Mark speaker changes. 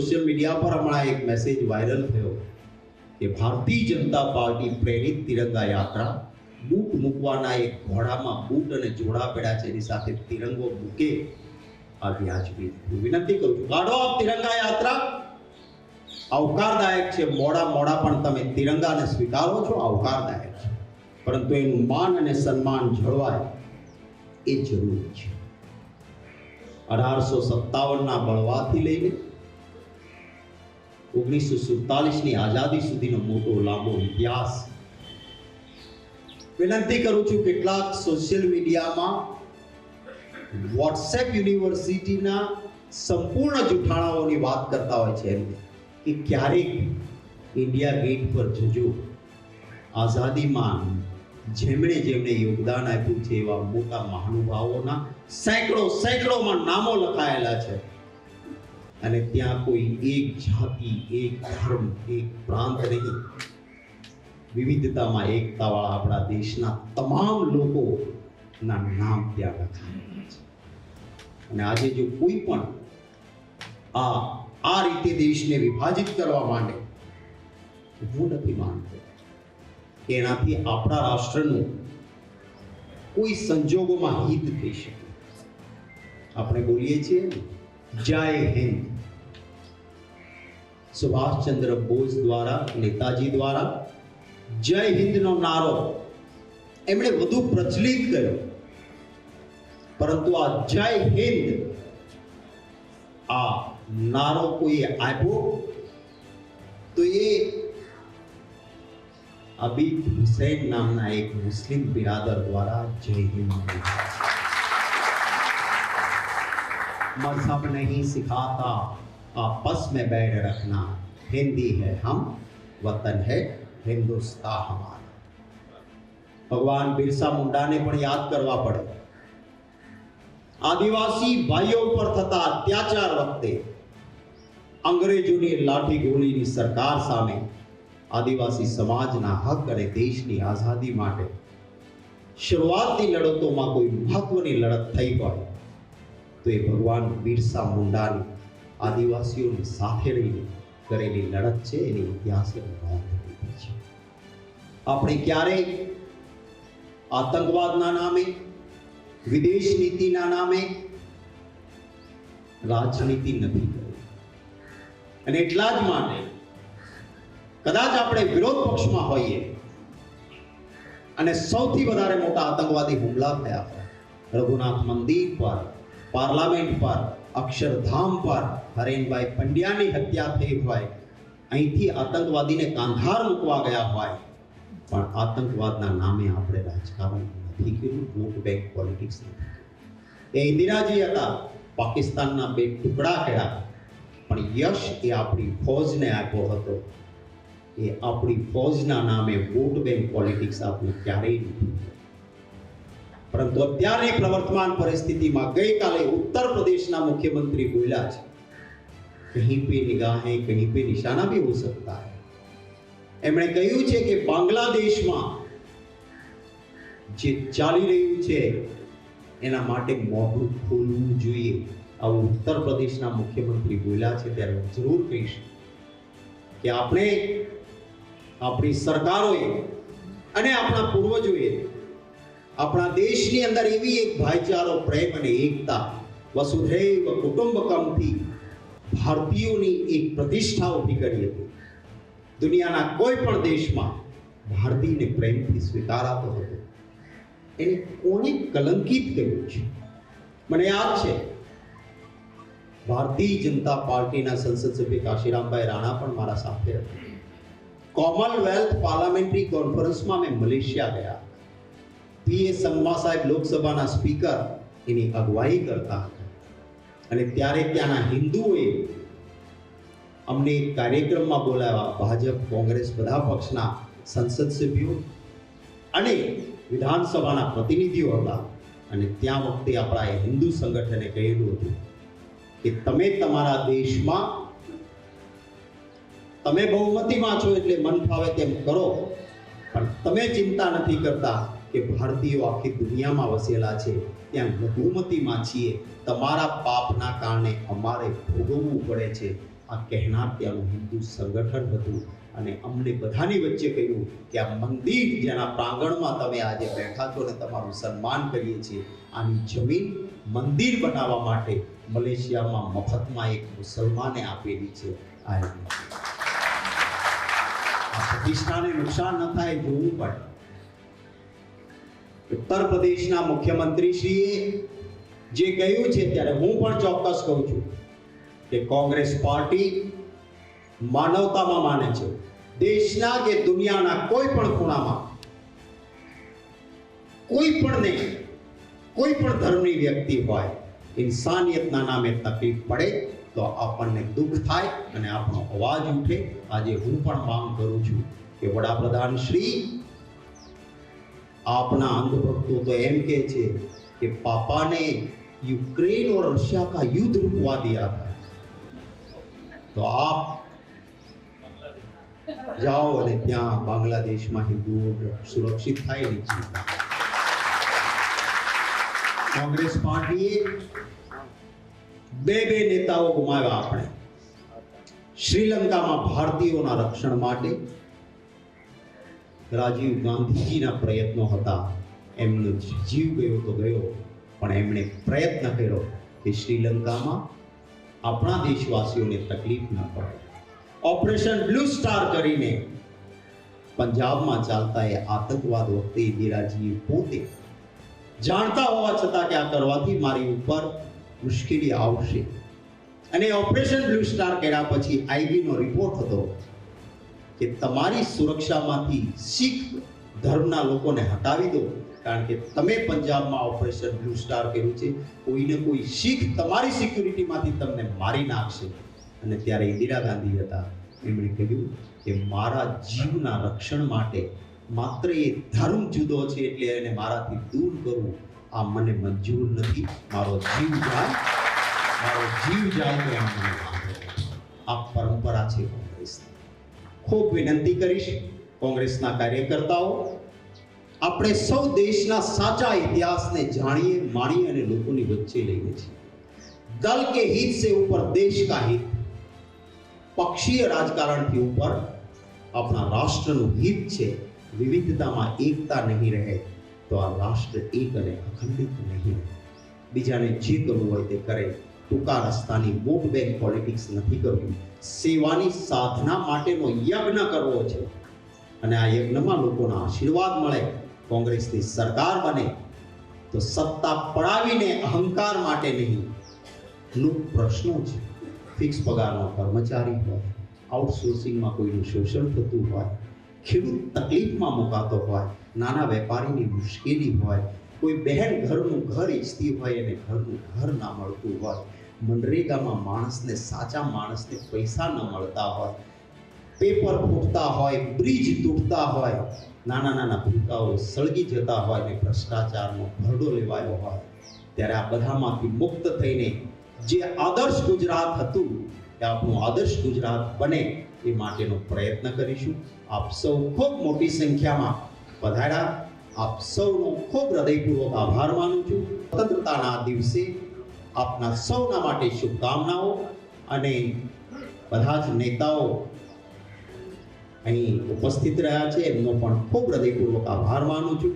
Speaker 1: Social media પર હમણાં એક મેસેજ વાયરલ થયો કે ભારતીય જનતા પાર્ટી પ્રેરિત તિરંગા યાત્રા બૂટ મૂકવાના એક ઘોડામાં બૂટ અને જોડા પડ્યા છે. એની સાથે તિરંગો મૂકે આ વ્યાજબી. વિનંતી કરું છું, કાઢો તિરંગા યાત્રા. આવકારદાયક છે. મોડા મોડા પણ તમે તિરંગાને સ્વીકારો છો. આવકારદાયક છે. પરંતુ એનું માન અને સન્માન જળવાય એ જરૂરી છે. અઢારસો સત્તાવનના બળવાથી લઈને ઓગણીસો સુડતાલીસની આઝાદી સુધીનો મોટો લાંબો ઇતિહાસ. વિનંતી કરું છું કેટલાક સોશિયલ મીડિયામાં વોટ્સએપ યુનિવર્સિટીના સંપૂર્ણ જૂઠાણાઓની વાત કરતા હોય છે કે ક્યારેક ઇન્ડિયા ગેટ પર જજો. આઝાદીમાં જેમણે જેમણે યોગદાન આપ્યું છે એવા મોટા મહાનુભાવોના સેંકડો, સેંકડોમાં નામો લખાયેલા છે. અને ત્યાં કોઈ એક જાતિ, એક ધર્મ, એક પ્રાંત નહીં. વિવિધતામાં એકતાવાળા આપણા દેશના તમામ લોકોના નામ ત્યાં લખાયેલા છે. અને આજે જો કોઈ પણ આ આ રીતે દેશને વિભાજિત કરવા માંડે, હું નથી માનતો એનાથી આપણા રાષ્ટ્રનું કોઈ સંજોગોમાં હિત થઈ શકે. આપણે બોલીએ છીએ જય હિન્દ. સુભાષ ચંદ્ર બોઝ દ્વારા, નેતાજી દ્વારા, જય હિન્દનો નારો. એમણે વધુ પ્રચલિત કર્યો. પરંતુ આ જય હિન્દ, આ નારો કોઈ આપ્યો? તો એ અબીદ હુસૈન નામના એક મુસ્લિમ બિરાદર દ્વારા જય હિન્દ મઝહબ નહીં સિખાતા आपस में बैठ रखना हिंदी है हम वतन है हिंदुस्तान हमारा ભગવાન બિરસા મુંડાને પણ યાદ કરવા પડે આદિવાસી ભાઈઓ પર થતા અત્યાચાર વખતે અંગ્રેજોની લાઠી ગોળીની સરકાર સામે આદિવાસી સમાજના હક અને દેશની આઝાદી માટે શરૂઆતની લડતોમાં કોઈ મહત્વની લડત થઈ હોય તો એ ભગવાન બિરસા મુંડાની આદિવાસીઓની સાથે રહીને કરેલી લડત છે, એની ઇતિહાસે નોંધ છે આપણે ક્યારેય આતંકવાદના નામે, વિદેશ નીતિના નામે રાજનીતિ નથી કરી? અને એટલા જ માટે કદાચ આપણે વિરોધ પક્ષમાં હોઈએ અને સૌથી વધારે મોટા આતંકવાદી હુમલા થયા રઘુનાથ મંદિર પર, પાર્લામેન્ટ પર અક્ષરધામ પર હરેનભાઈ પંડ્યાની હત્યા થઈ હોય, અહીંથી આતંકવાદીને કાંધાર મૂકવા ગયા હોય પણ આતંકવાદના નામે આપણે રાજકારણ નથી કર્યું વોટ બેંક પોલિટિક્સ નથી. એ ઇન્દિરાજી હતા, પાકિસ્તાનના બે ટુકડા કર્યા પણ યશ એ આપણી ફૌજને આપ્યો હતો એ આપણી ફૌજના નામે વોટ બેંક પોલિટિક્સ આપણે ક્યારેય નથી. પરંતુ અત્યારની પ્રવર્તમાન પરિસ્થિતિમાં ગઈકાલે ઉત્તર પ્રદેશના મુખ્યમંત્રી બોલ્યા છે, કહીં પે નિગાહે કહીં પે નિશાના ભી હો સકતા હૈ. એમણે કહ્યું છે કે બાંગ્લાદેશમાં જે ચાલી રહ્યું છે, એના માટે મોઢું ખોલવું જોઈએ. આવું ઉત્તર પ્રદેશના મુખ્યમંત્રી બોલ્યા છે ત્યારે જરૂર કહીશ કે આપણે આપણી સરકારોએ અને આપણા પૂર્વજોએ આપણા દેશની અંદર એવી એક ભાઈચારો, પ્રેમ અને એકતા વસુધૈવ કુટુંબકમથી ભારતીયોની એક પ્રતિષ્ઠા ઊભી કરી હતી. દુનિયાના કોઈ પણ દેશમાં ભારતીયને પ્રેમથી સ્વીકારાતો હતો. એને કોણે કલંકિત કર્યું છે? મને યાદ છે, ભારતીય જનતા પાર્ટીના સંસદ સભ્ય કાશીરામભાઈ રાણા પણ મારા સાથે હતા. કોમનવેલ્થ પાર્લામેન્ટરી કોન્ફરન્સમાં મેં મલેશિયા ગયા. પીએ સંગમા સાહેબ લોકસભાના સ્પીકર એની અગવાઈ કરતા હતા. અને ત્યારે ત્યાંના હિન્દુઓએ અમને એક કાર્યક્રમમાં બોલાવ્યા. ભાજપ, કોંગ્રેસ બધા પક્ષના સંસદ સભ્યો અને વિધાનસભાના પ્રતિનિધિઓ હતા. અને ત્યાં વખતે આપણા એ હિન્દુ સંગઠને કહેલું હતું કે તમે તમારા દેશમાં તમે બહુમતીમાં છો એટલે મન ફાવે તેમ કરો. પણ તમે ચિંતા નથી કરતા. કે ભારતીયો આખી દુનિયામાં વસેલા છે. ત્યાં લઘુમતીમાં છીએ તમારા પાપના કારણે અમારે ભોગવવું પડે છે. આ કહેનાર ત્યાંનું હિન્દુ સંગઠન હતું અને અમને બધાની વચ્ચે કહ્યું કે આ મંદિર જેના પ્રાંગણમાં તમે આજે બેઠા છો અને તમારું સન્માન કરીએ છીએ, આની જમીન મંદિર બનાવવા માટે મલેશિયામાં મફતમાં એક મુસલમાને આપેલી છે. આ પ્રતિષ્ઠાને નુકસાન ન થાય જોવું પડે. ઉત્તર પ્રદેશના મુખ્યમંત્રી શ્રીએ જે કહ્યું છે, ત્યારે હું પણ ચોક્કસ કહું છું કે કોંગ્રેસ પાર્ટી માનવતામાં માને છે. દેશના કે દુનિયાના કોઈ પણ ખૂણામાં, કોઈ પણ ને કોઈ પણ ધર્મની વ્યક્તિ હોય, ઇન્સાનિયતના નામે તકલીફ પડે તો આપણને દુઃખ થાય અને આપણો અવાજ ઉઠે. આજે હું પણ માંગ કરું છું કે વડાપ્રધાન શ્રી આપના અંધભક્તો તો એમ કહે છે कि पापा ने यूक्रेन और रशिया का युद्ध रुकवा दिया था तो आप જાઓ અને ત્યાં બાંગ્લાદેશમાં હિન્દુઓ સુરક્ષિત થાય એની ચિંતા કોંગ્રેસ પાર્ટીએ બે બે નેતાઓ ગુમાવ્યા આપણે શ્રીલંકામાં ભારતીયોના રક્ષણ માટે રાજીવ ગાંધીજીના પ્રયત્નો હતા. એમનો જીવ ગયો તો ગયો, પણ એમણે પ્રયત્ન કર્યો કે શ્રીલંકામાં આપણા દેશવાસીઓને તકલીફ ન પડે. ઓપરેશન બ્લુ સ્ટાર કરીને પંજાબમાં ચાલતા એ આતંકવાદ વખતે ઇન્દિરાજીએ પોતે જાણતા હોવા છતાં કે આ કરવાથી મારી ઉપર મુશ્કેલી આવશે. અને ઓપરેશન બ્લુ સ્ટાર કર્યા પછી આઈબીનો રિપોર્ટ હતો કે તમારી સુરક્ષામાંથી શીખ ધર્મના લોકોને હટાવી દો. કારણ કે તમે પંજાબમાં ઓપરેશન બ્લુ સ્ટાર કર્યું છે. કોઈને કોઈ શીખ તમારી સિક્યુરિટીમાંથી તમને મારી નાખશે. અને ત્યારે ઇન્દિરા ગાંધી હતા. એમણે કહ્યું કે મારા જીવના રક્ષણ માટે માત્ર એ ધર્મ જુદો છે એટલે એને મારાથી દૂર કરવું આ મને મંજૂર નથી. મારો જીવ જાય. મારો જીવ જાય તો. આ પરંપરા છે. ખૂબ વિનંતી કરીશ કોંગ્રેસના કાર્યકર્તાઓ. આપણે સૌ દેશના સાચા ઇતિહાસને જાણીએ, માણીએ અને લોકોની વચ્ચે લઈએ છીએ. દલ કે હિત સે ઉપર દેશ કા હિત, પક્ષીય રાજકારણથી ઉપર આપણા રાષ્ટ્રનું હિત છે, વિવિધતામાં એકતા નહીં રહે, તો આ રાષ્ટ્ર એક અને અખંડિત નહીં રહે. બીજાને જે કરવું હોય તે કરે. ટૂંકા રસ્તાની વોટ બેંક પોલિટિક્સ નથી કરવી. સેવાની સાધના માટેનો યજ્ઞ કરવો છે. અને આ યજ્ઞમાં લોકોના આશીર્વાદ મળે, કોંગ્રેસની સરકાર બને, તો સત્તા પડાવીને અહંકાર માટે નહીં. નું પ્રશ્નો છે ફિક્સ પગારનો કર્મચારી હોય આઉટસોર્સિંગમાં કોઈનું શોષણ થતું હોય, ખેડૂત તકલીફમાં મુકાતો હોય, નાના વેપારીની મુશ્કેલી હોય, કોઈ બહેન ઘરનું ઘર ઈચ્છતી હોય અને ઘરનું ઘર ના મળતું હોય મનરેગામાં માણસને સાચા માણસને પૈસા ન મળતા હોય, પેપર ફૂટતા હોય, બ્રિજ તૂટતા હોય, નાના નાના ભૂલકાઓ સળગી જતા હોય ને ભ્રષ્ટાચારનો ભરડો લેવાયો હોય, ત્યારે આ બધામાંથી મુક્ત થઈને જે આદર્શ ગુજરાત હતું એ આપણું આદર્શ ગુજરાત બને એ માટેનો પ્રયત્ન કરીશું. આપ સૌ ખૂબ મોટી સંખ્યામાં પધાર્યા. આપ સૌનો ખૂબ હૃદયપૂર્વક આભાર માનું છું. સ્વતંત્રતાના દિવસે આપના સૌના માટે શુભકામનાઓ અને બધા જ નેતાઓ અહીં ઉપસ્થિત રહ્યા છે. એમનો પણ ખૂબ હૃદયપૂર્વક આભાર માનું છું.